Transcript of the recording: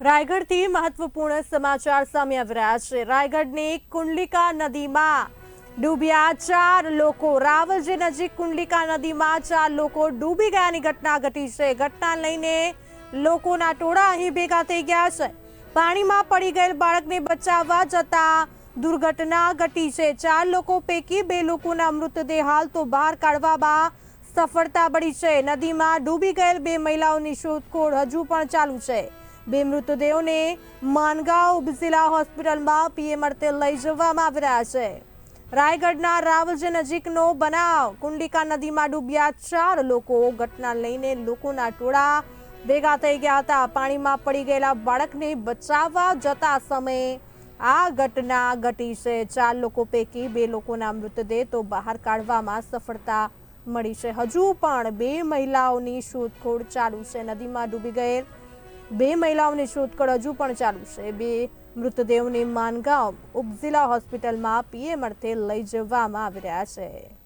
રાયગઢથી મહત્વપૂર્ણ સમાચાર સામે આવી રહ્યા છે. રાયગઢની કુંડલિકા નદીમાં ડૂબ્યા ચાર લોકો. રાવલજી નજીક કુંડલિકા નદીમાં ચાર લોકો ડૂબી ગયાની ઘટના ઘટી છે. ઘટના લઈને લોકોના ટોળા અહીં ભેગા થઈ ગયા છે. પાણીમાં પડી ગયેલ બાળકને બચાવવા જતા દુર્ઘટના ઘટી છે. ચાર લોકો પૈકી બે લોકોના મૃતદેહ હાલ તો બહાર કાઢવામાં સફળતા મળી છે. નદીમાં ડૂબી ગયેલ બે મહિલાઓની શોધખોળ હજુ પણ ચાલુ છે. બે મૃતદેહોને માનગાંવ ઉપજિલ્લા હોસ્પિટલમાં પીએમ અર્થે લઈ જવામાં આવી રહ્યા છે. રાયગઢના રાવજ નજીકનો બનાવ. કુંડિકા નદીમાં ડૂબ્યા ચાર લોકો. ઘટના લઈને લોકોના ટોળા ભેગા થઈ ગયા હતા. પાણીમાં પડી ગયેલા બાળકને બચાવવા જતા સમયે આ ઘટના ઘટી છે. ચાર લોકો પૈકી બે લોકોના મૃતદેહ તો બહાર કાઢવામાં સફળતા મળી છે. હજુ પણ બે મહિલાઓની શોધખોળ ચાલુ છે. નદીમાં ડૂબી ગયેલ બે મહિલાઓની શોધખોળ હજુ પણ ચાલુ છે. બે મૃતદેહોને માનગાંવ ઉપજિલ્લા હોસ્પિટલમાં પીએમ અર્થે લઈ જવામાં આવી રહ્યા છે.